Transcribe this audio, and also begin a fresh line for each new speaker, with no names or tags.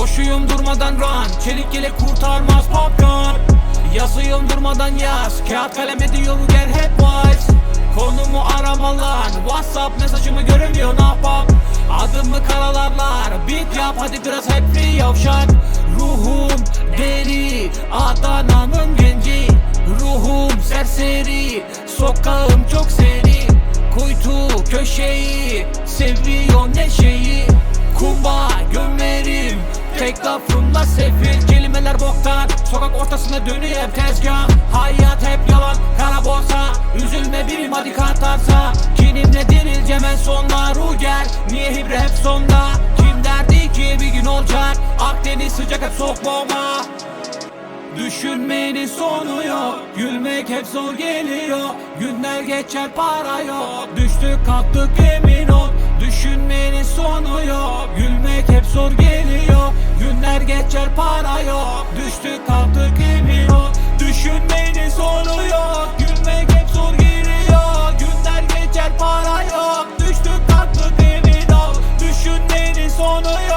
Koşuyum durmadan run Çelik yelek kurtarmaz popcorn. Yazıyorum durmadan yaz Kağıt kalem ediyorum gel hep wise. Konumu aramalar Whatsapp mesajımı göremiyor ne yapam? Adımı karalarlar Beat yap hadi biraz hep free yavşak. Ruhum deri Adana'nın genci. Ruhum serseri Sokağım çok seri. Kuytu köşeyi Seviyor neşeyi. Kumba gömerim Tek lafımla sefil Kelimeler boktan. Sokak ortasında dönüyor hep tezgah. Hayat hep yalan Kara borsa. Üzülme birim hadi katarsa. Kinimle dirileceğim en sonlar Ruger Niye hibre hep sonda? Kim derdi ki bir gün olacak? Akdeniz sıcak hep soğuk bomba Düşünmenin sonu yok. Gülmek hep zor geliyor. Günler geçer para yok. Düştük kalktık emin ol. Düşünmenin sonu yok. Gülmek hep zor geliyor. Günler geçer para yok. Düştük kalktık emin ol. Düşünmenin sonu yok. Gülmek hep zor geliyor. Günler geçer para yok. Düştük kalktık emin ol. Düşünmenin sonu yok